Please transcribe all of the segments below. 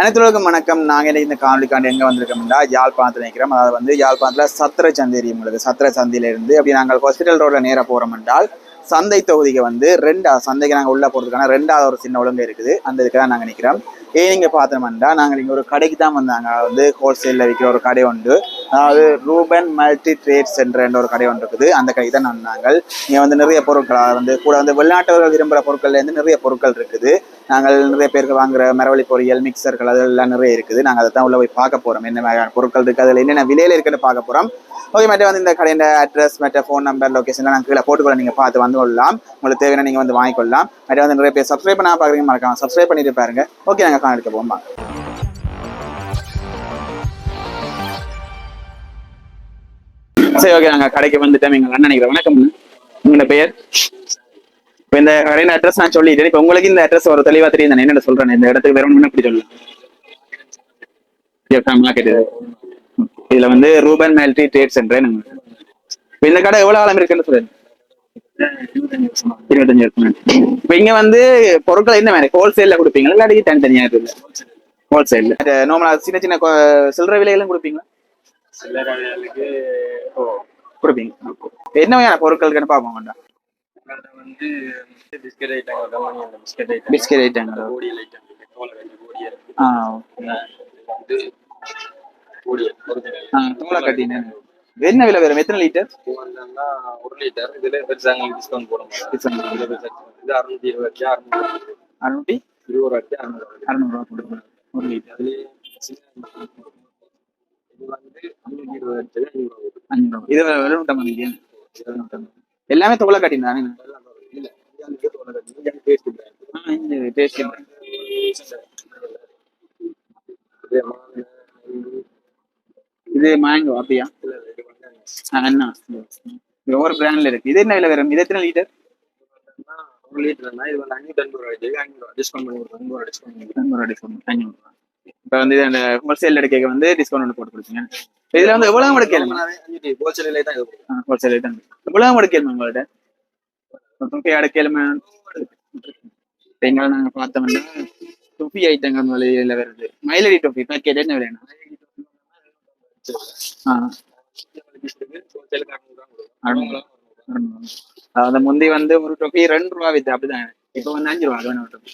அனைத்துலகம் வணக்கம். நாங்கள் இன்னைக்கு இந்த காணொலிக்காண்டு எங்கே வந்திருக்கோம்னா யாழ்ப்பாணத்தில் நிற்கிறோம் அதாவது வந்து யாழ்ப்பாணத்தில் சத்திர சந்தை உங்களுக்கு சத்திர சந்தையிலிருந்து அப்படி நாங்கள் ஹாஸ்பிட்டல் ரோட்ல நேராக போகிறோம் என்றால் சந்தை தொகுதிக்கு வந்து ரெண்டாவது சந்தைக்கு நாங்கள் உள்ளே போகிறதுக்கான ரெண்டாவது ஒரு சின்ன ஒழுங்கு இருக்குது. அந்த இதுக்கு தான் நாங்கள் நிற்கிறோம் ஏன் இங்கே பார்த்தோம்னா நாங்கள் இங்கே ஒரு கடைக்கு தான் வந்தாங்க. வந்து ஹோல்சேலில் விற்கிற ஒரு கடை உண்டு. அதாவது ரூபன் மல்டி ட்ரேட் சென்டர்ன்ற ஒரு கடை ஒன்று இருக்குது. அந்த கடைக்கு தான் வந்தாங்க இங்கே வந்து நிறைய பொருட்கள் வந்து கூட வந்து வெளிநாட்டவர்கள் விரும்புகிற பொருட்கள்லேருந்து நிறைய பொருட்கள் இருக்குது. நாங்கள் நிறைய பேருக்கு வாங்குற மரவழி பொரியல் மிக்சர்கள் அதெல்லாம் நிறைய இருக்குது. நாங்கள் அதை தான் உள்ளே போய் பார்க்க போகிறோம் என்ன மாதிரியான பொருட்கள் இருக்குது அதில் என்னென்ன விலையில் இருக்குன்னு பார்க்க போகிறோம் ஓகே மற்ற வந்து இந்த கடையின் அட்ரஸ் மற்ற ஃபோன் நம்பர் லொக்கேஷன்லாம் நாங்கள் கீழே போட்டுக்கொள்ள நீங்கள் பார்த்து வந்து கொள்ளலாம். உங்களுக்கு தேவையான நீங்கள் வந்து வாங்கிக்கொள்ளலாம். மற்ற வந்து நிறைய பேர் சப்ஸ்கிரைப் பண்ணால் பார்க்குறீங்க மறக்காம சப்ஸ்கிரைப் பண்ணிட்டு பாருங்க. ஓகே நாங்கள் காண எடுக்க போமா சரி ஓகே நாங்கள் கடைக்கு வந்துட்டோம். எங்கள் அண்ணன் நினைக்கிறேன் வணக்கம். உங்களோட பெயர் இப்போ இந்த கடையின் அட்ரஸ் நான் சொல்லிட்டேன். இப்போ உங்களுக்கு இந்த அட்ரஸ் ஒரு தெளிவாக தெரியும் தானே? என்னென்ன சொல்கிறேன் இந்த இடத்துக்கு வேற ஒன்று இப்படி சொல்லலாம் கேட்டது இதுல வந்து ரூபன் மேல்டி ட்ரேட் சென்டர் இப்போ இந்த கடை எவ்வளவு காலம் இருக்குன்னு சொல்லுங்க இருபத்தஞ்சு வருஷம் இப்போ இங்க வந்து பொருட்கள் என்ன மாதிரி? ஹோல்சேல்ல கொடுப்பீங்களா? இல்லாட்டி தனித்தனியா இருக்குது ஹோல்சேல்ல நார்மலா சின்ன சின்ன சில்லறை விலையெல்லாம் கொடுப்பீங்களா? ஓ கொடுப்பீங்க. என்ன வகையான பொருட்கள் இருக்குன்னு பார்ப்போம். வேண்டாம் வந்து பிஸ்கட் ஐட்டங்கள் கம்மானி அந்த பிஸ்கட் ஐட்டம் பிஸ்கெட் ஐட்டங்கள் கோடியல் ஐட்டம் தோலை கட்டி ஆ இது கோடியல் ஒரிஜினல் ஆ தூளை கட்டினேன் என்ன விலை வரும்? எத்தனை லிட்டர் ஒரு லிட்டர் இதுல பெருசாக டிஸ்கவுண்ட் போட மாட்டோம் இதுல பெருசா இது அறுநூத்தி இருபது அறுநூறு அறுநூற்றி இருபது ரூபாய் அறுநூறு அறுநூறுவா கொடுக்கணும். ஒரு லிட்டர் சின்ன இது வந்து அஞ்சூத்தி இருபது ரூபாய் அஞ்சூறு இது எழுநூற்றம்பது இல்லையா எல்லாமே தோலை கட்டினானே இல்ல இது மேங்கோ அப்படியா? அண்ணா இது ஒவ்வொரு பிராண்ட்ல இருக்கு. இது என்ன விலை வரும்? இது எத்தனை லிட்டர் ஒரு லிட்டர்னா இது வந்து அஞ்சூத்தி ரூபாய் ரூபாய் டிஸ்கவுண்ட் பண்ணி டிஸ்கவுண்ட் ஐநூறு டிஸ்கவுண்ட் அஞ்சூறு இப்போ வந்து அந்த ஹோல்சேல் எடுக்க வந்து டிஸ்கவுண்ட் போட்டு கொடுத்தீங்க. இதுல வந்து எவ்வளவு அஞ்சூத்தி ஹோல்சேலே தான் ஹோல்சேல் தான். எவ்வளவு முடை கேளுங்க சுஃபி துப்பி அடைக்கலுமே நாங்க பார்த்தோம்னா துப்பி ஐட்டங்கள் வழியில வருது. மயிலடி டொஃபி பேக்கெட் என்ன வேணும் அதை அந்த முந்தி வந்து ஒரு டொஃபி ரெண்டு ரூபா வித்து அப்படிதான். இப்போ வந்து அஞ்சு ரூபா அது ஒரு டொஃபி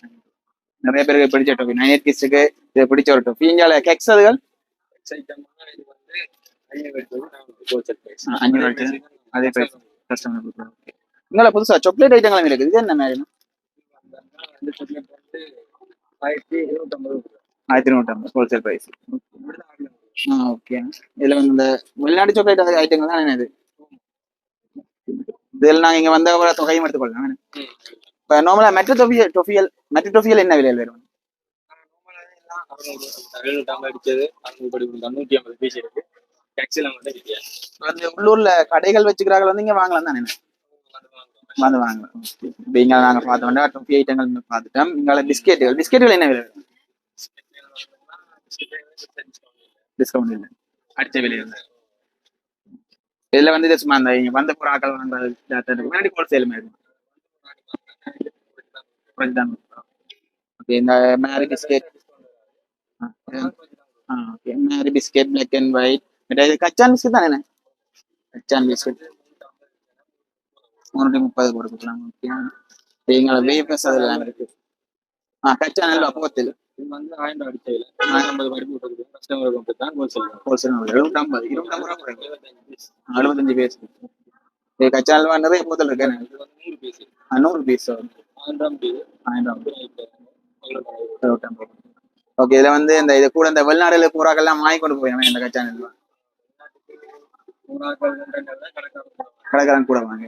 நிறைய பேருக்கு பிடிச்ச டொஃபி நைன் எயிட் கிஸ்டுக்கு இது பிடிச்ச ஒரு டொஃபி இங்கே கெக்ஸ் அதுகள்? பிரைஸ் அதே கஸ்டமர் இங்கே புதுசா சாக்லேட் ஐட்டங்களும் இருக்குது இது என்ன மாதிரி ஆயிரத்தி நூற்றம்பது ஹோல்சேல் ப்ரைஸ் ஆ ஓகே இதில் வந்து இந்த வெளிநாட்டு சாக்லேட் ஐட்டங்கள் தான் இது இதில் நாங்கள் இங்கே வந்த ஒரு தொகையும் எடுத்துக்கொள்ளலாம் இப்போ நார்மலாக மெட்ரோ டொஃபியல் டொஃபியல் மெட்ரோ டொஃபியல் என்ன விலையில் வரும் இருக்கு உள்ளூர்ல கடைகள் வச்சுக்கிறார்கள் வந்து இங்கே வாங்கலாம் தானே வந்து வாங்கலாம் இப்போ இங்கே நாங்கள் பார்த்தோம்னா டொஃபி ஐட்டங்கள் பார்த்துட்டோம். இங்கே பிஸ்கெட்டுகள். பிஸ்கெட்டுகள் என்ன விலை? டிஸ்கவுண்ட் இல்லை. அடிச்ச விலையில் இதில் வந்து சும்மா அந்த இங்கே வந்த புறாக்கள் வாங்குறது முன்னாடி ஹோல்சேல் மாதிரி. கொஞ்சம் ஓகே இந்த Marie biscuit ah okay Marie biscuit black and white இது கச்சான் பிஸ்கெட் தானே? கச்சான் பிஸ்கெட் முன்னூற்றி முப்பது கொடுக்கலாம் ஓகே எங்களை வேஃபர்ஸ் அதெல்லாம் இருக்கு. ஆ கச்சான் அல்வா போத்தில் இது வந்து ஆயிரம் அடிச்சதுல ஆயிரம் ஐம்பது படி போட்டு கஸ்டமருக்கு மட்டும் தான் ஹோல்சேல் ஹோல்சேல் ரூபா பேஸ் இது அல்வா நிறைய போத்தல் இருக்கு. நூறு பீஸ் நூறு பீஸ் ஆயிரம் ஓகே இதுல வந்து இந்த இது கூட இந்த வெளிநாடுல பூராக்கெல்லாம் வாங்கி கொண்டு போய் இந்த கச்சான் அல்வா கடைக்காரன் கூட வாங்க.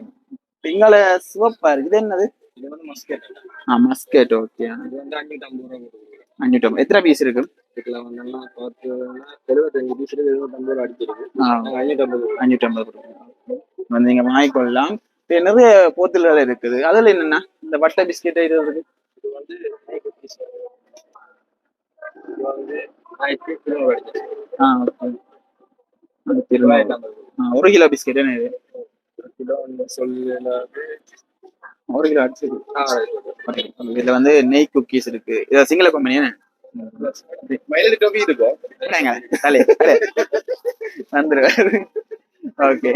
இங்கால சிவப்பா இருக்கு. இது என்னது? இது வந்து மஸ்கெட் ஆ மஸ்கெட் ஓகே இது வந்து அஞ்சூத்தி ஐம்பது ரூபா கொடுக்குறோம் அஞ்சூற்றம்பது எத்தனை பீஸ் இருக்கு? இதுல வந்து பார்த்தீங்கன்னா எழுபத்தஞ்சு பீஸ் இருக்கு. எழுபத்தம்பது ரூபா அடிச்சிருக்கு. ஆ. நாங்கள் அஞ்சூற்றம்பது அஞ்சூற்றம்பது கொடுக்கும் வந்து நீங்க வாங்கிக்கொள்ளலாம். நிறைய போத்தல்கள் இருக்குது. அதுல என்னன்னா? இந்த வட்டை பிஸ்கெட் இது இருக்கு? இது வந்து. இது வந்து ஆயிரத்தி இருநூறு அடிச்சிருக்கு. ஆ ஓகே அது திரும்ப ஆ, ஒரு கிலோ பிஸ்கெட் என்ன இது? இதுல வந்து நெய் குக்கீஸ் இருக்கு. இது சிங்கள கம்பெனி மயிலடி டோபி இருக்கும் என்னங்க தலை தலை. வந்துருவாரு. ஓகே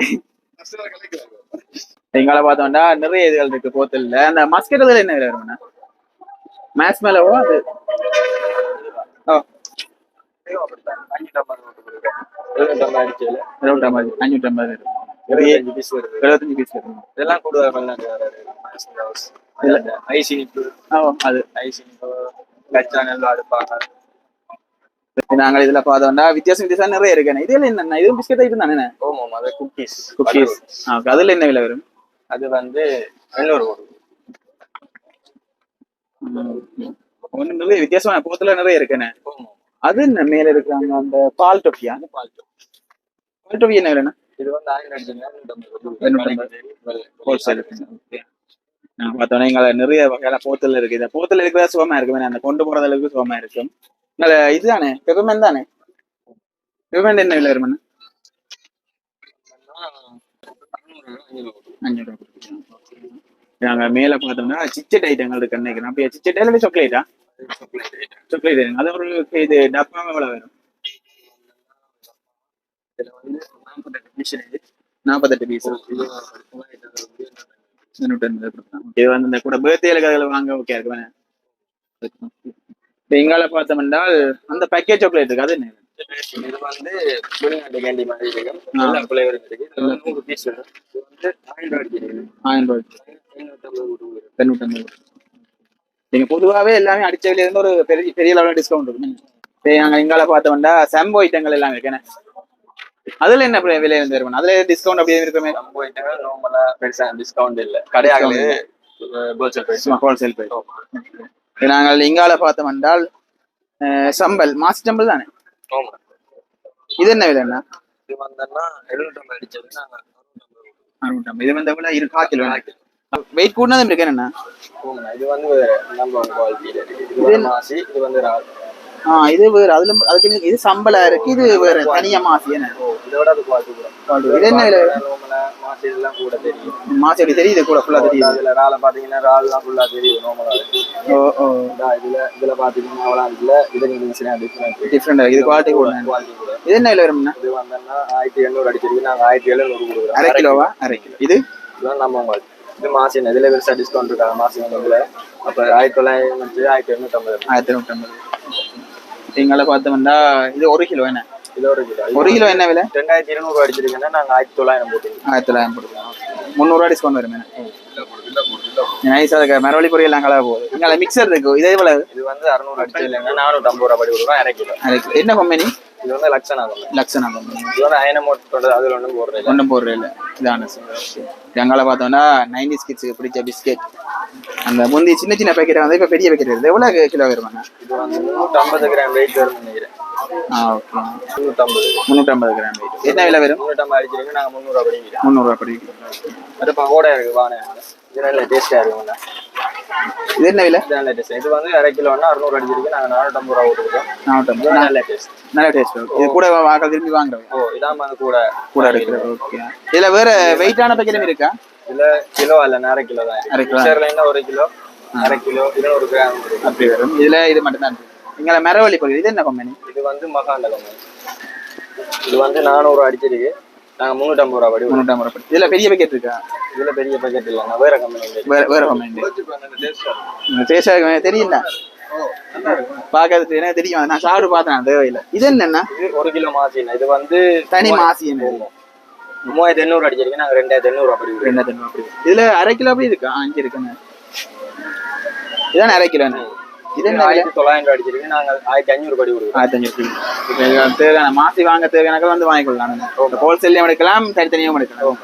எங்களை பார்த்தோம்னா நிறைய இதுகள் இருக்கு போத்தல்ல. அந்த மஸ்கட் இதுல என்ன விலை வரும்ண்ணா? மேட்ச் மேலவோ அது? ஓ. இருபத்தம்பது அஞ்சூற்றம்பது இருபத்தஞ்சு பீஸ் வருது எழுபத்தஞ்சு பீஸ் வரும் இதெல்லாம் வெளிநாட்டு வராது ஐஸ் இனிப்பு அது. ஐஸ் இனிப்பு கச்சா நெல் அடுப்பாங்க நாங்கள் இதுல பார்த்தோம்னா வித்தியாசம் வித்தியாசம் நிறைய இருக்கு. இதுல என்ன இதுவும் பிஸ்கட் ஐட்டம் தானே ஓமம் அது குக்கீஸ் குக்கீஸ் அதுல என்ன விலை வரும்? அது வந்து எண்ணூறு ஒண்ணு நிறைய வித்தியாசமான போத்துல நிறைய இருக்குண்ணே அது என்ன மேல இருக்கிறாங்க? அந்த பால் டொஃபியா அது பால்ட்டு பால் டொஃபி என்ன விலைண்ணா? இது வந்து பார்த்தோன்னா எங்களை நிறைய வகையான போத்தல் இருக்கு. இந்த போத்தல் இருக்கிறதா சுகமா இருக்கு அந்த கொண்டு போறது அளவுக்கு சுகமா இருக்கும் இதுதானே? பெப்பர்மெண்ட் தானே? பெப்பர்மெண்ட் என்ன விலை கொடுக்குறோம். நாங்க மேல பார்த்தோம்னா சிச்சட் ஐட்டங்கள் இருக்கு நினைக்கிறேன் அப்படியே சிச்சட் இல்லை சாக்லேட்டா சாக்லேட் அது ஒரு இது டப்பா எவ்வளவு வரும். நாற்பத்தெட்டு பீஸ் இருக்கு நாற்பத்தெட்டு பீஸ் நூற்றம்பது கொடுக்கலாம் இது வந்து இந்த கூட பேர்த்டேல அதில் வாங்க ஓகே இருக்கு இப்போ எங்கால அந்த பேக்கேஜ் சாக்லேட் இருக்கு. அது என்ன? இது வந்து வெளிநாட்டு கேண்டி மாதிரி இருக்கு. ஆ. எல்லா ஃபிளேவரும் இருக்கு. இது வந்து நூறு பீஸ் வரும் இது வந்து ஆயிரம் ஆயிரம் ரூபாய் ஐநூற்றம்பது ரூபாய் தொண்ணூற்றம்பது நீங்க பொதுவாகவே எல்லாமே அடிச்ச விலையில இருந்து ஒரு பெரிய பெரிய லெவலில் டிஸ்கவுண்ட் இருக்கும் சரி நாங்கள் எங்கால பார்த்தோம்னா செம்போ ஐட்டங்கள் எல்லாம் இருக்குண்ணே அதுல என்ன விலை வந்து இருக்கும்? அதுல டிஸ்கவுண்ட் அப்படியே இருக்குமே? நம்ம நார்மலா பெருசா டிஸ்கவுண்ட் இல்ல. கடையாகவே ஹோல்சேல் பிரைஸ் ஹோல்சேல் நாங்கள் இங்கால பார்த்தோம் என்றால் சம்பல் மாசி சம்பல் தானே? இது என்ன விலைண்ணா இது வந்தோம்னா எழுநூற்றம்பது அடிச்சது நாங்க அறுநூற்றம்பது. அறுநூற்றம்பது இது வந்து எவ்வளோ இரு கால் வெயிட் கூடனதும் இருக்கு ஆமா இது வந்து நம்பர் குவாலிட்டியில இருக்கு இது மாசி இது வந்து ஆ இது வேறு. அதுல அதுக்கு இது சம்பளா இருக்கு இது வேற. தனியா மாசி என்ன? இதோட அது இது என்ன விலை நார்மலா மாசி இதெல்லாம் கூட தெரியும். மாசி எப்படி தெரியுது கூட ஃபுல்லா தெரியுது. அதுல ரால பாத்தீங்கன்னா ரால்லாம் ஃபுல்லா தெரியும் நார்மலா இருக்கு. ஓ ஓ. இதா இதுல இதுல பாத்தீங்கன்னா அவ்வளோ இதுல இது நீங்க டிஃபரெண்ட் டிஃப்ரெண்ட் இது குவாலிட்டி கூட குவாலிட்டி கூட. இது என்ன விலை வரும்னா? இது வந்தோம்னா ஆயிரத்தி எண்ணூறு அடிச்சிருக்கு. நாங்க ஆயிரத்தி எழுநூறு கொடுக்குறோம். அரை கிலோவா? அரை கிலோ. இது? இதுதான் நம்ம குவாலிட்டி இது இதுல பெருசா டிஸ்கவுண்ட் இருக்காங்க மாசி இதுல. அப்ப ஆயிரத்தி தொள்ளாயிரம் வச்சு ஆயிரத்தி எண்ணூற்றம்பது ஆயிரத்தி நூற்றம்பது எங்களை பார்த்தோம்னா இது ஒரு கிலோ என்ன? இது ஒரு கிலோ. ஒரு கிலோ என்ன விலை? ரெண்டாயிரத்தி இருநூறு அடிச்சிருக்கேன்னா நாங்க ஆயிரத்தி தொள்ளாயிரம் போட்டுருக்கோம். ஆயிரத்தி தொள்ளாயிரம் போட்டுக்கலாம் முந்நூறுவா டிஸ்கவுண்ட் வரும் நைஸாக இருக்கு. மரவள்ளி பொரியல் நாங்களா போகுது. இங்கே மிக்சர் இருக்கு. இதே போல இது வந்து அறுநூறு அடிச்சது இல்லைன்னா நானூற்றி ஐம்பது ரூபா படி கொடுக்குறோம் அரை கிலோ. அரை கிலோ. என்ன கம்பெனி இது வந்து லட்சம் ஆகும் லக்ஷனா கம்பெனி இது வந்து அயனமோட் கொண்டது அதில் ஒன்றும் போடுறது ஒன்றும் போடுறது இல்லை. இதான எங்களை பார்த்தோம்னா நைன்டி கிட்ஸுக்கு பிடிச்ச பிஸ்கெட் அந்த முந்தி சின்ன சின்ன பேக்கெட் வந்து இப்போ பெரிய பேக்கெட் வருது எவ்வளோ கிலோ வருமாங்க இது வந்து முந்நூற்றி ஐம்பது கிராம் வெயிட் வரும்னு நினைக்கிறேன். ஆ ஓகே முந்நூற்றம்பது கிராம் வெயிட் என்ன விலை வரும்? முந்நூற்றம்பது அடிச்சிருக்கு நாங்கள் முந்நூறுவா படிக்கிறோம் முந்நூறுரூவா படி அது பகோடா இருக்கு வானே இது நல்ல இருக்கும்ல. இது என்ன விலை? நல்ல டேஸ்ட் இது வந்து அரை கிலோன்னா அறுநூறு அடிச்சிருக்கு நாங்கள் நானூற்றம்பது ரூபா போட்டுருக்கோம் நானூற்றம்பது. நல்ல டேஸ்ட் நல்ல டேஸ்ட் இது கூட வாக்கள் திரும்பி வாங்குறோம். ஓ இதான் வந்து கூட. கூட எடுக்கிறது ஓகே இதில் வேற வெயிட்டான பேக்கெட்டும் இருக்கா? இதுல கிலோ அல்ல அரை கிலோ தான். அரை கிலோ. மிக்சர்ல ஒரு கிலோ. அரை கிலோ இருநூறு கிராம். அப்படி வரும். இதில் இது மட்டும்தான் எங்களை மரவள்ளி பகுதி இது என்ன கம்பெனி இது வந்து மகாண்ட கம்பெனி இது வந்து நானூறு அடிச்சிருக்கு. நாங்க முந்நூற்றம்பது ரூபா படி. முந்நூற்றம்பது ரூபாய் இதில் பெரிய பேக்கெட் இருக்கா? இதுல பெரிய பேக்கெட் இல்ல. நான் வேற கம்பெனி வேற வேற கம்பெனி டேஸ்டாக தெரியல பார்க்கறது எனக்கு தெரியும். நான் சாப்பிட்டு பார்த்தேன் தேவையில்லை. இது என்னன்னா? இது ஒரு கிலோ மாசினா இது வந்து தனி மாசி என்ன மூவாயிரத்தி எண்ணூறு அடிச்சிருக்கு நாங்க ரெண்டாயிரத்தி எண்ணூறு ரூபா படி. ரெண்டாயிரத்தி ஐநூறு அப்படி இதுல அரை கிலோ அப்படி இருக்கா? அஞ்சு இருக்குங்க இதானே அரை கிலோ இது? ஆயிரத்தி தொள்ளாயிரம் ரூபா அடிச்சிருக்கு. நாங்க ஆயிரத்தி அஞ்சூறு படி கொடுக்குறோம். ஆயிரத்தி தேவையான மாசி வாங்க தேவையான வந்து வாங்கிக்கொள்ளலாம். ஹோல்சேல்லையும் எடுக்கலாம் தனித்தனியும் எடுக்கலாம்.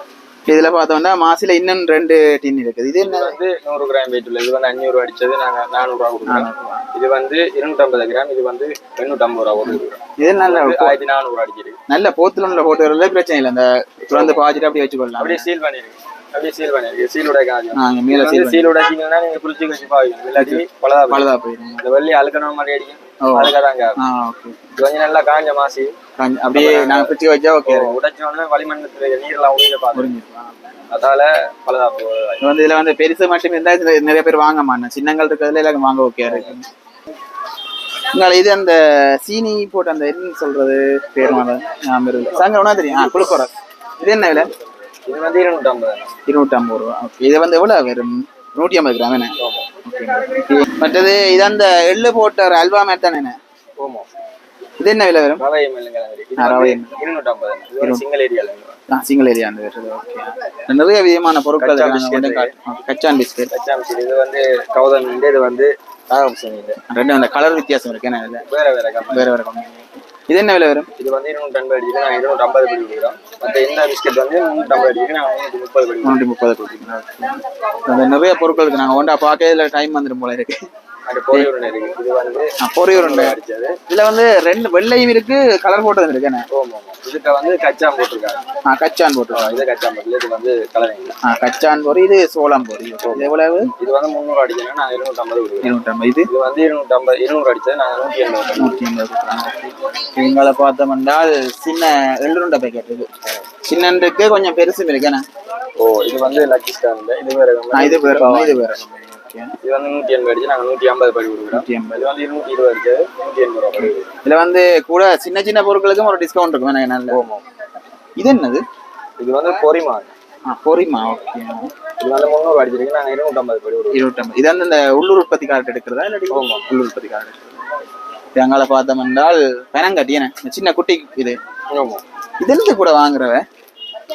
இதுல பார்த்தோம்னா மாசில இன்னும் ரெண்டு டின் இருக்குது. இது என்ன? வந்து நூறு கிராம் வெயிட் உள்ள இது வந்து அஞ்சூறு அடிச்சது நாங்க நானூறு ரூபா. கொடுக்குறோம் இது வந்து இருநூற்றம்பது கிராம் இது வந்து எண்ணூற்றம்பது ரூபா கொடுக்குறோம். இது நல்ல ஆயிரத்தி நானூறு அடிச்சிருக்கு. நல்ல போத்துல உள்ள போட்டு வரல பிரச்சனை இல்லை. அந்த திறந்து பாய்ச்சிட்டு அப்படியே வச்சுக்கொள்ளலாம். அப்படியே சீல் பண்ணிருக்கு அப்படியே சீல் பண்ணிருக்கு சீலுடைய காரியம் ஆ, இங்க மேல இது வந்து சீல் உடைச்சிங்கன்னா நீங்க குளிச்சு கழிச்சு பாவீங்க இல்லாட்டி பலதா போயிடும். பழுதா போயிடும். இந்த வெள்ளி அழுக்கணும் மாதிரி அடிக்கும் ஓ. அதுக்காக தாங்க ஆ ஓகே. இது கொஞ்சம் நல்லா காஞ்ச மாசி. அப்படியே நாங்க பிடிச்சி வச்சா ஓகே. வளிமண்டலத்துல நீர்லாம் புரிஞ்சிருக்கலாம் அதால பலதா போகுது. வந்து இதுல வந்து பெருசு மட்டும் இருந்தா நிறைய பேர் வாங்க மாட்டேன் சின்னங்கள் இருக்கிறதுல எல்லாம் வாங்க ஓகே இருக்கு. உங்களை இது அந்த சீனி போட்டு அந்த என்ன சொல்றது பேர் மாலை ஞாபகம் இல்லை சங்க ஒன்றா தெரியும்? ஆ குளுக்கோரா இது என்ன விலை? இது வந்து இருநூற்றி ஐம்பது ரூபா. ஓகே இது வந்து எவ்வளோ வெறும் நூற்றி ஐம்பது கிராம் என்ன ஓகே மற்றது இது அந்த எள்ளு போட்ட ஒரு அல்வா மாதிரி தானே என்ன ஓமோ இது என்ன விலை வரும்? ரவை இருநூற்றி ஐம்பது சிங்கிள் ஏரியாவில் ஆ சிங்கிள் ஏரியா அந்த ஓகே நிறைய விதமான பொருட்கள் கச்சா இருக்கு. நாங்க பிஸ்கெட். கச்சான் பிஸ்கெட். இது வந்து கௌதம் இது வந்து ரெண்டும் அந்த கலர் வித்தியாசம் இருக்கு என்ன வேற வேற வேற வேற கம்பெனி இது என்ன விலை வரும்? இது வந்து இருநூற்றி ஐம்பது அடிக்கு நான் இருநூற்றி ஐம்பது படி கொடுக்குறோம். மற்ற இந்த பிஸ்கெட் வந்து முந்நூற்றி ஐம்பது அடிக்கு நான் முந்நூற்றி முப்பது படி முந்நூற்றி முப்பது அந்த நிறைய பொருட்கள் இருக்கு நாங்கள் ஒன்றா பார்க்கறதுல டைம் வந்துடும் போல இருக்கு. அந்த பொரியல் இருக்கு இது வந்து ஆ, பொரியூர் உண்டு அடிச்சது. இதுல வந்து ரெண்டு வெள்ளையும் இருக்கு கலர் போட்டதும் இருக்கு இதுக்கு வந்து கச்சாம் போட்டிருக்காங்க. கச்சான் போட்டு இது கச்சாம் போட்டு இது வந்து கலரிங் கச்சான் பொரி இது சோளம் பொரி எவ்வளவு? இது வந்து முந்நூறு அடிக்கணும் நான் இருநூற்றி ஐம்பது கொடுக்குறேன். இருநூற்றம்பது. இது? இது வந்து இருநூற்றி ஐம்பது இருநூறு அடிச்சது நான் நூற்றி எண்பது நூற்றி ஐம்பது இவங்களை பார்த்தோம்னால் சின்ன எள்ளுருண்டை பேக்கெட் இது. சின்னன்றுக்கு கொஞ்சம் பெருசும் இருக்கு என்ன? ஓ இது வந்து லக்கி இது வேற. இது வேற. இது வேற. ஓகே. இது வந்து நூற்றி எண்பது அடிச்சு நாங்கள் நூற்றி ஐம்பது படி கொடுக்குறோம். நூற்றி ஐம்பது. இது வந்து இருநூற்றி இருபது அடிச்சது நூற்றி எண்பது ரூபா படி கொடுக்குறோம். இதுல வந்து கூட சின்ன சின்ன பொருட்களுக்கும் ஒரு டிஸ்கவுண்ட் இருக்கும். எனக்கு நல்ல ஓமோ இது என்னது? இது வந்து பொரிமா. ஆ பொரிமா. ஓகே. இது வந்து முந்நூறு அடிச்சிருக்கு. நாங்கள் இருநூற்றி ஐம்பது படி கொடுக்குறோம். இருபத்தம்பது இது வந்து இந்த உள்ளூர் உற்பத்தி கார்டு எடுக்கிறதா இல்லாட்டி உள்ளூர் உற்பத்தி கார்டு எடுக்கிறதா எங்களை பார்த்தோம் என்றால் பெனங்கட்டி என்ன? இந்த சின்ன குட்டி இது. இது கூட வாங்குறவ?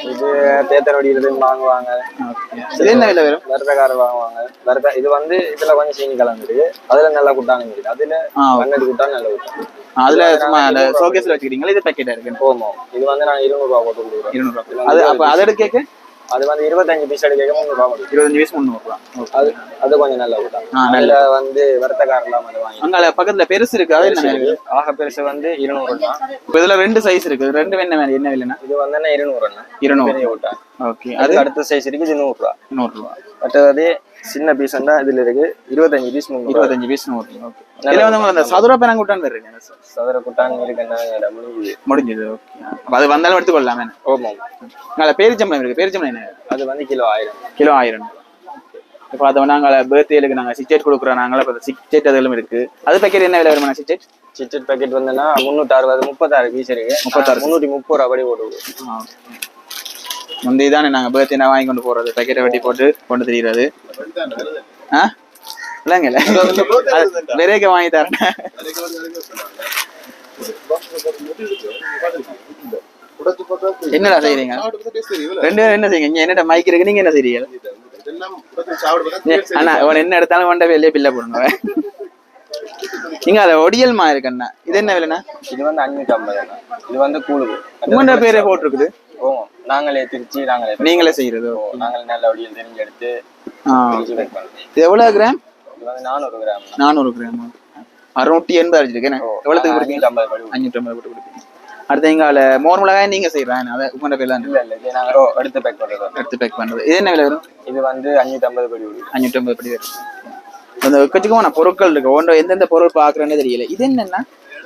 இது தேத்தனோடி இது வாங்குவாங்க இது என்ன விலை வரும்? விரதக்காரர் வாங்குவாங்க. விரத இது வந்து இதுல கொஞ்சம் சீனி கலந்துருக்கு அதுல நல்லா குட்டாங்க அதுல கண்ணடி குட்டா நல்லா குட்டாங்க அதுல சும்மா அந்த ஷோகேஸ்ல வச்சுக்கிறீங்களா இது பேக்கெட்டா இருக்கு ஓமோ இது வந்து நான் இருநூறு ரூபா போட்டு கொடுக்குறோம். இருநூறுவா அது அப்ப அதை எடுக்க அது வந்து இருபத்தஞ்சு பீஸ் எடுக்க முந்நூறு ரூபா கொடுக்கும் இருபத்தஞ்சு வயசு முந்நூறுவா அது அது கொஞ்சம் நல்லா ஆ அதுல வந்து விரதக்காரெல்லாம் வந்து வாங்கி அங்கால பக்கத்துல பெருசு இருக்கு. அது என்ன? ஆக பெருசு வந்து இருநூறு இப்ப இதுல ரெண்டு சைஸ் இருக்கு. ரெண்டு என்ன விலை? என்ன விலைனா இது வந்து என்ன இருநூறு இருநூறு. பெரிய விட்டா ஓகே அது? அடுத்த சைஸ் இருக்கு இது நூறு ரூபா. நூறுரூவா மற்றது சின்ன பீஸ் வந்து இதுல இருக்கு. இருபத்தஞ்சு பீஸ். இருபத்தஞ்சு பீஸ் ஓகே இதுல வந்து உங்களுக்கு அந்த சதுர பெனங்குட்டான் வருங்க சதுர குட்டான் முடியுது முடிஞ்சது. ஓகே அது வந்தாலும் எடுத்துக்கொள்ளலாமே ஓமோ அங்கே பேரிச்சம்பளம் இருக்கு. பேரிச்சம்பளம் என்ன? அது வந்து கிலோ ஆயிரம். கிலோ ஆயிரம். இப்போ பார்த்தோம்னா நாங்கள் பர்த்டேலுக்கு நாங்கள் சிக்கெட் கொடுக்குறோம். நாங்களே இப்போ சிக்கெட் அதெல்லாம் இருக்கு. அது பேக்கெட் என்ன விலை வருமா சிக்கெட் சிச்சட் பேக்கெட் வந்துன்னா முந்நூற்றி அறுபது முப்பத்தாறு பீஸ் இருக்கு. முப்பத்தாறு. முந்நூற்றி முப்பது ரூபா படி போட்டு. முந்தைய தானே நாங்கள் பர்த்டே வாங்கி கொண்டு போகிறது பேக்கெட்டை வெட்டி போட்டு கொண்டு தெரியுறது. ஆ? இல்லைங்க இல்லை. விரைக்க வாங்கி தரேன். என்னடா செய்றீங்க? ரெண்டு பேரும் என்ன செய்யுங்க? இங்க என்னடா மைக் இருக்கு? நீங்க என்ன செய்றீங்க? அண்ணா இவன் என்ன எடுத்தாலும் கொண்ட வெளியே பில்ல போடுங்க நீங்க அதை ஒடியல்மா இருக்கு அண்ணா. இது என்ன விலைண்ணா? இது வந்து அஞ்சூற்றி ஐம்பது இது வந்து கூழுது உங்களோட பேரே போட்டிருக்குது. ஓ நாங்களே திருச்சி நாங்களே நீங்களே செய்யறது. நாங்களே நல்ல வடியில் தெரிஞ்சு எடுத்து இது எவ்வளவு கிராம்? இது வந்து நானூறு கிராம் நானூறு கிராம். அறுநூற்றி எண்பது அடிச்சிருக்கேன் எவ்வளவுக்கு கொடுப்பீங்க? அஞ்சூற்றி ஐம்பது போட்டு கொடுப்பீங்க. அடுத்து எங்கால மோர் மிளகாய் நீங்க செய்யறேன் அதை உங்களோட பேர்ல இல்லை இல்லை இது நாங்கள் எடுத்து பேக் பண்ணுறோம் எடுத்து பேக் பண்றது. இது என்ன விலை வரும்? இது வந்து அஞ்சூற்றி ஐம்பது படி விடுது அஞ்சூற்றி ஐம்பது படி வரும். அந்த எக்கச்சக்கமான பொருட்கள் இருக்கு. ஒன்று எந்தெந்த பொருள் பாக்குறேன்னு தெரியல. இது என்னன்னா?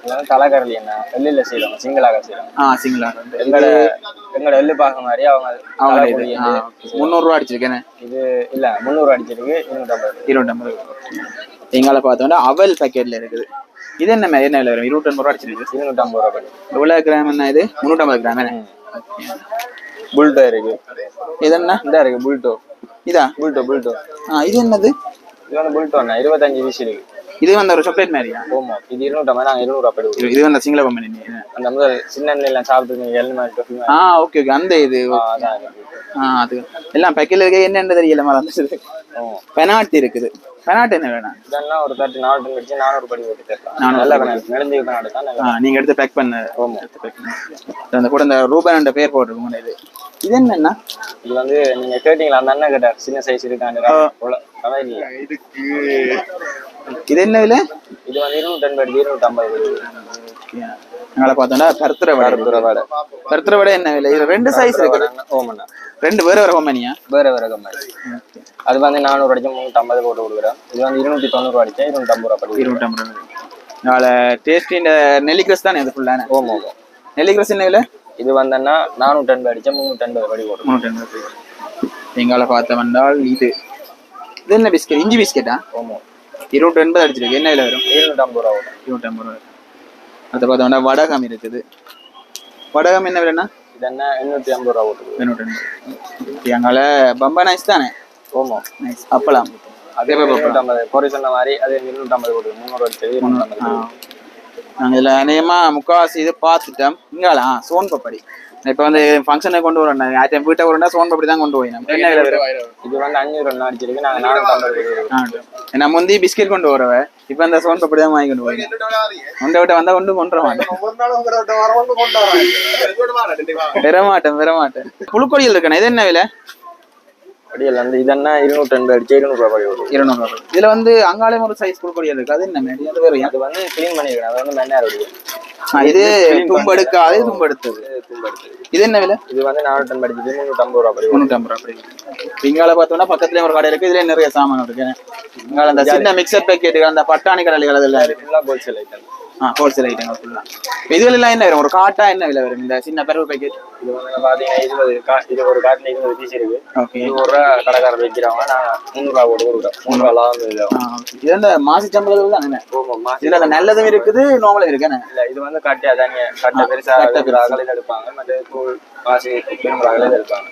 இது தலைக்கரலி என்ன? வெள்ளியில் செய்கிறோம் சிங்கிளாக செய்கிறோம் ஆ சிங்களா? வந்து எங்களோட எங்களோட எள்ளு பார்க்க மாதிரி அவங்க அவங்க இது. முந்நூறுரூவா அடிச்சிருக்கேன். இது இல்ல முந்நூறு அடிச்சிருக்கு இருநூற்றம்பது. இருபத்தம்பது எங்கால பார்த்தோம்னா அவல் பேக்கெட்ல இருக்குது. இது என்ன மே- என்ன விலை வரும்? இருபத்தொன்பது ரூபா அடிச்சிருக்கு. இருநூற்றம்பது ரூபா படி. எவ்வளவு கிராம் என்ன இது? முந்நூற்றம்பது கிராம் என்ன புல்டோ இருக்கு. இது என்ன? இந்த இருக்கு புல்டோ. இதா? புல்டோ புல்டோ. ஆ இது என்னது? இது வந்து புல்டோ அண்ணா இருபத்தஞ்சு இருக்கு இது. வந்து ஒரு சாக்லேட் மாதிரியா? ஓமோ இது இருநூற்றம்பது நாங்கள் இருநூறு ரூபா படி இது வந்து சிங்கள கம்பெனி அந்த முதல் சின்ன எல்லாம் சாப்பிட்டு எள்ளு மாதிரி coffee மாதிரி. ஆ ஓகே ஓகே அந்த இது ஆ, அது. எல்லாம் பேக்கெட்ல இருக்க என்னன்னு தெரியல மறந்துச்சு பெனாட்டி இருக்குது. பெனாட்டி என்ன வேணாம்? இதெல்லாம் ஒரு தேர்ட்டி நாலு அடிச்சு நானூறு படி போட்டு தரலாம். நல்ல கணக்கு நிலந்தி கணக்கு தான் ஆ நல்லா நீங்க எடுத்து பேக் பண்ண. ஓமோ எடுத்து பேக் பண்ண. அந்த கூட இந்த ரூபன் பேர் போட்டிருக்கோம் இது. இது என்னன்னா? இது வந்து நீங்க கேட்டீங்களா? அந்த அண்ணன் கேட்டார் சின்ன சைஸ் இருக்காங்க இதுக்கு இது என்ன விலை? இது வந்து இருநூற்றி எண்பது இருநூற்றி ஐம்பது எங்களை பார்த்தோம்னா கருத்துற வடை. தூர வடை. கருத்துற வடை என்ன விலை? இது ரெண்டு சைஸ் இருக்குது. ஓமண்ணா ரெண்டு வேற வேற கம்பெனியா வேற வேற கம்பெனி அது வந்து நானூறு அடிச்சு முந்நூற்றி ஐம்பது போட்டு கொடுக்குறேன். இது வந்து இருநூற்றி தொண்ணூறு அடிச்சா இருநூற்றி ஐம்பது ரூபா இருநூற்றம்பது ரூபாய். நாளை டேஸ்டி இந்த நெல்லிக்ரஸ் தானே இது ஃபுல்லான ஓமோ ஓமோ நெல்லிக்ரஸ் என்ன விலை? இது வந்தேன்னா நானூற்றி எண்பது அடிச்சா முந்நூற்றி எண்பது படி போட்டு முந்நூற்றி எண்பது ரூபாய் எங்களை பார்த்தோம் என்றால் இது. இது என்ன பிஸ்கெட்? இஞ்சி பிஸ்கெட்டா? ஓமோ இருநூற்றி எண்பது அடிச்சிருக்கு. என்ன விலை வரும்? இருநூற்றம்பது ரூபா வரும். இருநூற்றி ஐம்பது ரூபா அடுத்து பார்த்தோம்னா வடகம் இருக்குது. வடகம் என்ன விலைண்ணா? இது என்ன? எண்ணூற்றி ஐம்பது ரூபா போட்டுருக்கு இருநூற்றி எண்பது எங்கால பம்பா நைஸ் தானே? ஓமோ நைஸ் அப்பலாம் அதே இருநூற்றம்பது குறை சொன்ன மாதிரி அது இருநூற்றம்பது போட்டுருக்கு முந்நூறு அடிச்சது இருநூற்றம்பது நாங்கள் இதில் அநேகமாக முக்கால்வாசி இது பார்த்துட்டோம். இங்காலா சோன் பப்படி. இப்போ வந்து ஃபங்க்ஷனுக்கு கொண்டு வரேன் ஆயிரம் வீட்டை வரேன்டா சோன் பப்படி தான் கொண்டு போயினோம் என்ன விலை வரும்? இது வந்து அஞ்சூறு ஒன்று அடிச்சிருக்கு. நாங்கள் நானூற்றம்பது கொடுக்குறோம். நான் முந்தி பிஸ்கெட் கொண்டு வரவ இப்போ அந்த சோன் பப்படி தான் வாங்கி கொண்டு போய் உண்டை விட்ட வந்தா கொண்டு கொண்டு மாட்டேன் பெற மாட்டேன் பெற மாட்டேன். புழுக்கொடியில் இருக்கணும் இது என்ன விலை? அடியில் வந்து இது என்ன இருநூற்றி எண்பது அடிச்சு இருநூறுவா படி வரும். இருநூறு ரூபாய் இதுல வந்து அங்காளம் ஒரு சைஸ் புழுக்கொடியில் இருக்கு. அது என்ன மேடி அது வேற அது வந்து க்ளீன் பண்ணிருக்கேன். அது வந்து மென்னார் அடிக்கும் இது தும்பெடுக்காது தும்பெடுத்தது இது என்ன விலை? இது வந்து நானூற்றி அடிச்சது. முந்நூற்றம்பது ரூபா படி முந்நூற்றம்பது ரூபாய் அப்படி இங்கால பார்த்தோம்னா பக்கத்துலயே ஒரு கடை இருக்கு. இதுல நிறைய சாமான் இருக்கு. இங்கால அந்த சின்ன மிக்சர் பேக்கெட்டுகள் அந்த பட்டாணி கடலைகள் அதெல்லாம் இருக்கு. ஃபுல்லாக ஹோல்சேல் ஐட்டம் ஹோல்சேல் ஐட்டங்கள் ஃபுல்லா இதுல எல்லாம் என்ன வரும்? ஒரு காட்டா என்ன விலை வரும்? இந்த சின்ன பெருவு பேக்கெட் இது வந்து பார்த்தீங்கன்னா இருபது கா இது ஒரு காட்டில் இருபது பீஸ் இருக்கு. ஓகே இது ஒரு ரூபா கடைக்காரர் வைக்கிறவங்க நாங்கள் முந்நூறுவா போட்டு கொடுக்குறோம் முந்நூறுவா லாபம் இல்லை இது அந்த மாசி சம்பளம் தான்? என்ன இதுல அந்த நல்லதும் இருக்குது நார்மலும் இருக்கு என்ன இல்ல இது வந்து கட்டியா தானே கட்டை பெருசா அகலையில் எடுப்பாங்க. மற்ற கூழ் மாசி அகலையில் எடுப்பாங்க.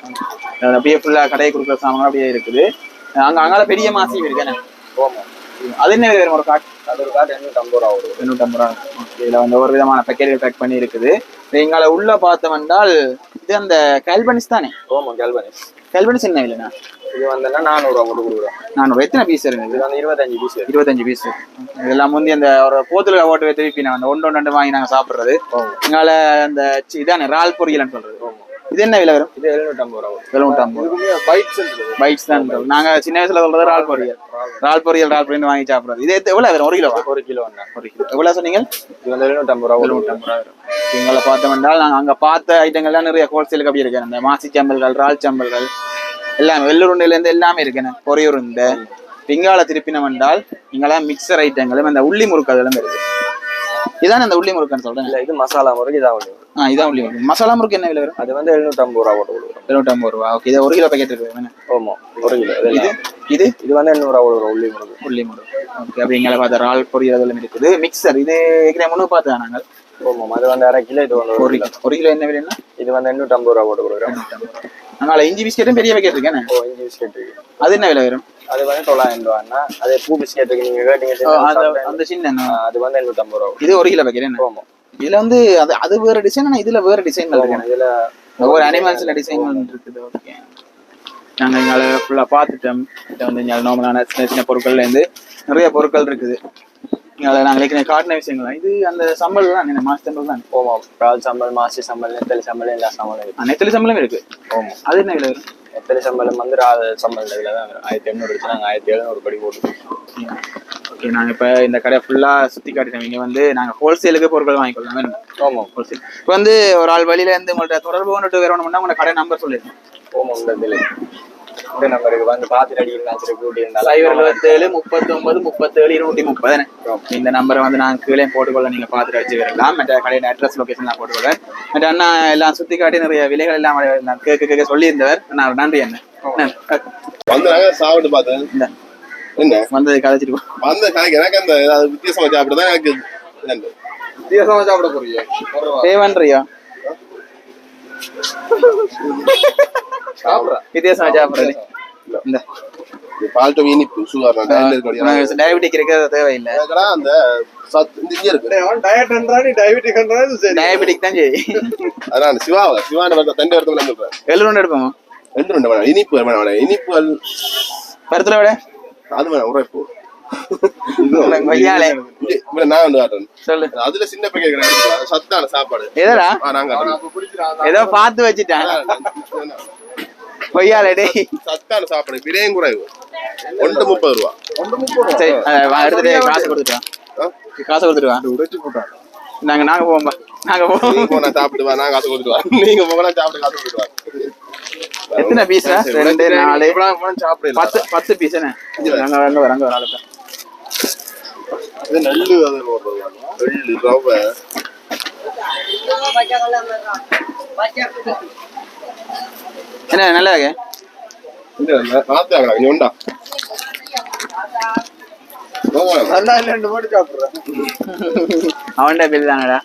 அப்படியே ஃபுல்லா கடையை கொடுக்குற சாமான் அப்படியே இருக்குது. அங்க அங்கால பெரிய மாசி இருக்கு என்ன ஓமம் அது என்ன ஒரு காட்டு அது ஒரு காட்டு எண்ணூற்றம்பது ரூபா வரும். எண்ணூற்றம்பது ரூபா இதுல வந்து ஒரு விதமான பேக்கெட்டுகள் பேக் பண்ணி இருக்குது. எங்களை உள்ள பார்த்தோம் என்றால் இது அந்த கல்பனிஸ் தானே? ஓமம் கல்பனிஸ் கல்பனிஸ் என்ன விலைண்ணா? இது வந்து நானூறுரூவா போட்டு கொடுக்குறோம் நானூறு. எத்தனை பீஸ் இருக்குது இது வந்து இருபத்தஞ்சு பீஸ் இருபத்தஞ்சு பீஸ் இதெல்லாம் வந்து அந்த ஒரு போத்துல ஓட்டு வைத்து நான் அந்த ஒன்று ஒன்று ரெண்டு வாங்கி நாங்கள் சாப்பிட்றது. எங்கால அந்த இதானே இறால் பொரியல்னு சொல்றது. இது என்ன விலை வரும்? இது எழுநூற்றம்பது ரூபா எழுநூற்றம்பது பைட்ஸ் தான் சொல்றது. நாங்க சின்ன வயசுல சொல்றது இறால் பொரியல். இறால். பொரியல் இறால் பொரியல் வாங்கி சாப்பிட்றது. இது எவ்வளவு வரும்? ஒரு கிலோவா? ஒரு கிலோ ஒரு கிலோ. எவ்வளவு சொன்னீங்க? இது வந்து எழுநூற்றம்பது ரூபா எழுநூற்றம்பது ரூபா வரும். எங்களை பார்த்தோம் என்றால் நாங்கள் அங்கே பார்த்த ஐட்டங்கள்லாம் நிறைய ஹோல்சேலுக்கு அப்படி இருக்கு அந்த மாசி சம்பல்கள் இறால் சம்பல்கள் எல்லாமே. வெள்ளூருண்டையிலேருந்து எல்லாமே இருக்குண்ணே பொறையுருண்டை பிங்கால திருப்பினம் என்றால் இங்கெல்லாம் மிக்சர் ஐட்டங்களும் அந்த உள்ளி முறுக்கு அதெல்லாம் இருக்கு. இதான் அந்த உள்ளி முறுக்குன்னு சொல்றேன்? இல்லை இது மசாலா முறைக்கு இதாக ஒன்று ஆ இதான் உள்ளி முறுக்கு. மசாலா முறுக்கு என்ன விலை வரும்? அது வந்து எழுநூற்றம்பது ரூபா போட்டு கொடுக்குறோம். இருநூற்றம்பது ரூபா. ஓகே இது ஒரு கிலோ பேக்கெட் இருக்கு? ஓமம் ஒரு கிலோ இது இது? இது? வந்து எண்ணூறுரூவா கொடுக்குறோம் உள்ளி முருகு உள்ளி முறுக்கு. ஓகே அப்படி எங்களை பார்த்த இறால் பொரியல் இருக்குது. மிக்சர் இது ஏற்கனவே முன்னு பார்த்தோம் நாங்கள்? ஓமம் அது வந்து அரை கிலோ இது வந்து ஒரு கிலோ. ஒரு கிலோ என்ன விலைன்னா? இது வந்து எண்ணூற்றம்பது ரூபா போட்டு கொடுக்குறோம். நாங்கள் இஞ்சி பிஸ்கெட்டும் பெரிய பேக்கெட் இருக்கேன் ஓ இஞ்சி பிஸ்கெட் இருக்கு. அது என்ன விலை வரும்? அது வந்து தொள்ளாயிரம் ரூபான்னா அது பூ பிஸ்கெட் இருக்கு நீங்க கேட்டீங்க? அந்த. அந்த சின்ன அது வந்து எண்ணூற்றம்பது ரூபா இது ஒரு கிலோ பேக்கெட் என்ன? இதுல வந்து அது அது வேற டிசைன் ஆனா இதுல வேற டிசைன் இருக்கு. இதுல ஒவ்வொரு அனிமல்ஸ்ல டிசைன் இருக்குது ஓகே நாங்க இங்கால ஃபுல்லா பார்த்துட்டோம். இது வந்து நார்மலான சின்ன சின்ன பொருட்கள்ல இருந்து நிறைய பொருட்கள் இருக்குது. இங்கால நாங்க ஏற்கனவே காட்டின விஷயங்கள் இது அந்த சம்பல் தான் என்ன மாச சம்பல் தான்? ஓமம் இறால் சம்பல் மாசி சம்பல் நெத்தலி சம்பல் எல்லா சம்பளும் இருக்கு. நெத்தலி சம்பளம் இருக்கு. ஓமம் அது என்ன வரும்? நெத்தலி சம்பளம் வந்து இறால் சம்பல் இதில் தான் வரும். ஆயிரத்தி எண்ணூறு எடுத்து நாங்கள் ஆயிரத்தி எழுநூறு படி போட்டு ஓகே நாங்க இப்ப இந்த கடையை ஃபுல்லா சுத்தி காட்டிட்டோம். இங்க வந்து நாங்க ஹோல்சேலுக்கு பொருட்கள் வாங்கிக்கொள்ளலாம். ஓமம் ஹோல்சேல் இப்போ வந்து ஒரு ஆள் வழியில இருந்து உங்கள்ட்ட தொடர்பு கொண்டுட்டு வேற ஒன்று உங்க கடை நம்பர் சொல்லிருக்கேன் ஓமம் இந்த இதில் இந்த நம்பருக்கு வந்து பாத்திர அடி இருந்தாலும் சரி கூட்டி சைபர் எழுபத்தேழு முப்பத்தொன்பது முப்பத்தேழு இருநூத்தி முப்பது இந்த நம்பரை வந்து நான் கீழே போட்டுக்கொள்ள நீங்க பார்த்துட்டு வச்சுக்கிறலாம் மற்ற கடையின் அட்ரஸ் லொகேஷன் நான் போட்டுக்கொள்வேன். மற்ற அண்ணா எல்லாம் சுத்தி காட்டி நிறைய விலைகள் எல்லாம் நான் கேட்க கேட்க சொல்லியிருந்தவர். நான் நன்றி என்ன வந்தாங்க சாப்பிட்டு பார்த்தேன் இந்த. என்ன? வந்ததை கதைச்சிட்டு. வந்த கணக்கு எனக்கு அந்த ஏதாவது வித்தியாசமா சாப்பிட்டுதான் எனக்கு இது. வித்தியாசமாக சாப்பிட போறீங்க சாப்பிட்றேன் வித்தியாசம் சாப்பிடுறது இந்த. பால்ட்டும் இனிப்பு சுகர் டயபெட்டிக் இருக்கிறது தேவையில்லை. அந்த இங்க இருக்கு. டயட் என்றால் டயபெட்டிக் என்றால் சரி. டயபெட்டிக் தான் சரி. அதான் சிவாவை சிவான வருத்த தண்டை வருத்தம் நம்பிடுறேன் எழுநூறு ரெண்டு எடுப்போமா? ரெண்டு வேணாம் இனிப்பு வேணாம் வேணாம். இனிப்புகள் பருத்துல விட? அது வேணாம் உரைப்பு அதுல சின்ன சத்தான சாப்பாடு. ஏதோ பார்த்து வச்சுட்டேன். கொய்யாலே டேய். சத்தான சாப்பாடு விலையும் குறைவு. ஒன்று முப்பது ரூபா. சரி எடுத்துட்டு காசு கொடுத்துட்டு? காசு கொடுத்துட்டு வா. உடைச்சு போட்டாங்க நாங்க நாங்க போவோம்பா நாங்க போவோம். நீங்க போனா சாப்பிட்டு வா நான் காசு கொடுத்துட்டு வா. நீங்க போனா சாப்பிட்டு காசு கொடுத்துட்டு வா. எத்தனை பீஸ் ரெண்டு நாலு. சாப்பிடல பத்து பத்து பீஸ் நாங்க அங்க வர அங்க வர ஆளுக்கு. இது நெல்லு நெல்லு ரவை. என்ன நல்லா இருக்கு உண்டா? சாப்பிடுறேன். அவன்கிட்ட பில் தானடா?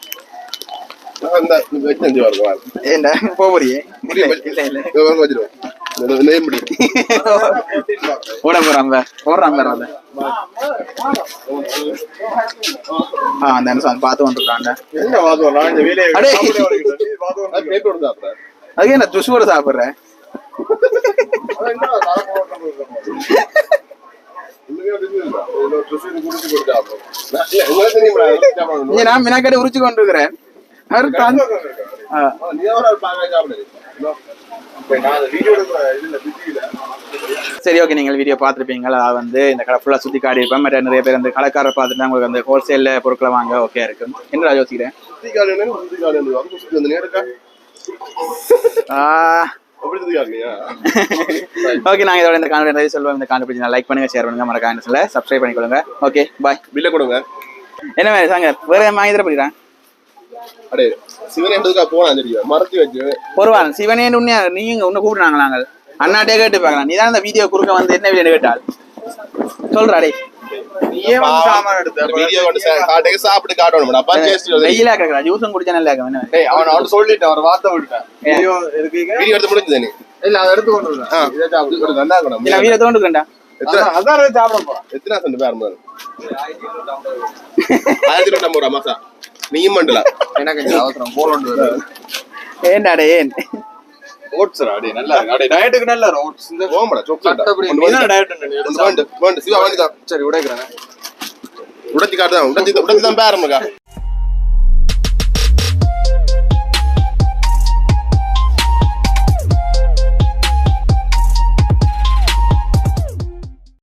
ஏண்டா போறியே இல்ல இல்ல அவன். ஆ அந்த நிமிஷம் பார்த்து வேலையை அடே. அதுக்கு என்ன துசுவோட சாப்பிடுற? நீ நான் மினாக்கடை உரிச்சு கொண்டு இருக்கிறேன் அவரு தான்- ஆ. சரி ஓகே நீங்கள் வீடியோ பார்த்துருப்பீங்க. அதாவது வந்து இந்த கடை ஃபுல்லாக சுற்றி காடி இருப்பேன் மற்ற நிறைய பேர் அந்த கடைக்காரர் பார்த்துட்டு உங்களுக்கு அந்த ஹோல்சேலில் பொருட்களை வாங்க ஓகே இருக்கும். என்ன யோசிக்கிறேன்? ஓகே நாங்கள் இதோட இந்த காணொலி நிறைய சொல்லுவோம். இந்த காணொலி பிடிச்சி லைக் பண்ணுங்க ஷேர் பண்ணுங்க மறக்காம சொல்ல சப்ஸ்கிரைப் பண்ணிக்கொள்ளுங்க. ஓகே பாய் பில்ல கொடுங்க. என்ன மாதிரி சாங்க வேற வாங்கி தர போகிறேன் அடே சிவன் போனா தெரியும்? மறத்தி வச்சு. சிவனே நீங்க உன்னை கூப்பிடுறாங்க நாங்கள் அண்ணாட்டே கேட்டு பார்க்கலாம் நீ தான் இந்த வீடியோ குறுக்க வந்து என்ன வீடியோ கேட்டால்? சொல்றாடே வீடியோ கொண்டு காட்டுக்கு சாப்பிட்டு காட்டணும் அப்பா டேஸ்ட் வெயிலா கேட்கறா ஜூஸும் குடிச்சா நல்லா இருக்கும் என்ன அவன் அவன் சொல்லிட்டேன் ஒரு வார்த்தை விட்டுட்டேன் வீடியோ எடுத்து முடிஞ்சது நீ? இல்ல அதை எடுத்து கொண்டு வரேன். ஆ, இதை சாப்பிடு. ஒரு நல்லா இருக்கணும். நான் வீடியோ தோண்டுக்கண்டா எத்தனை- அதான் சாப்பிட போறேன். எத்தனை சென்ட் பேர் முதல்ல? ஆயிரத்தி இருநூத்தம்பது ரூபா மாசா நீயும் மண்டலாம் எனக்கு இங்க அவசரம் போலோண்டு வருது ஏன்டாடே ஏன்? ஓட்ஸ் அடே நல்லா இருக்கு அடே டயட்டுக்கு நல்லா இருக்கு ஓட்ஸ் இந்த வேண்டு. வேண்டு. வேண்டு. சிவா வேண்டிதான். சரி உடைக்கிறேன் உடைச்சு காட்டுதான் உடைச்சு உடைச்சு தான் பேரமுக்கா